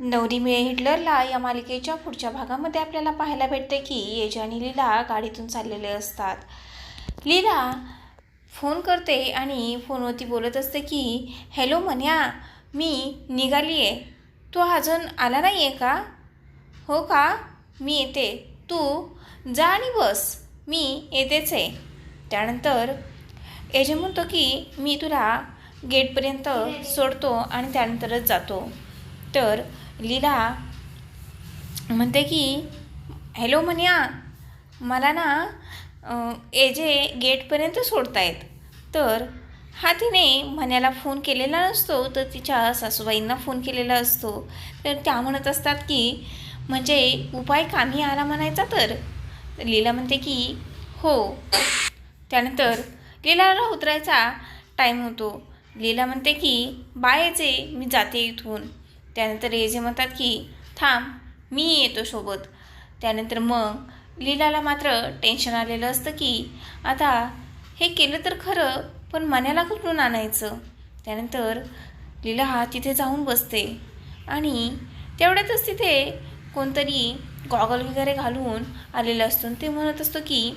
नवरी मिळे हिटलरला या मालिकेच्या पुढच्या भागामध्ये आपल्याला पाहायला भेटते की येज आणि लीला गाडीतून चाललेले असतात. लीला फोन करते आणि फोनवरती बोलत असते की हॅलो मन्या मी निघाली आहे तू अजून आला नाही आहे का? हो का? मी येते. तू जा आणि बस. मी येतेच. आहे त्यानंतर एजे म्हणतो की मी तुला गेटपर्यंत सोडतो आणि त्यानंतरच जातो. तर लीला म्हणते की हॅलो मन्या मला ना ए एजे गेटपर्यंत सोडतायत. तर हा तिने म्हण्याला फोन केलेला नसतो तर तिच्या सासूबाईंना फोन केलेला असतो. तर त्या म्हणत असतात की म्हणजे उपाय कामी आला म्हणायचा तर? लीला म्हणते की हो. त्यानंतर लीलाला उतरायचा टाईम होतो. लीला म्हणते की बाय मी जाते इथून. त्यानंतर येजे म्हणतात की थांब मी येतो सोबत. त्यानंतर मग लीलाला मात्र टेन्शन आलेलं असतं की आता हे केलं तर खरं पण मनाला कुठून आणायचं? त्यानंतर लीला हा तिथे जाऊन बसते आणि तेवढ्यातच तिथे कोणतरी गॉगल वगैरे घालून आलेला असतो ते म्हणत असतो की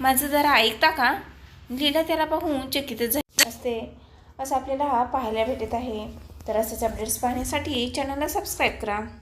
माझं जरा ऐकता का? लीला त्याला पाहून चकितच झाली असते. असं आपल्याला पाहायला भेटत आहे. तर असेच अपडेट्स पाहण्यासाठी चॅनलला सबस्क्राईब करा.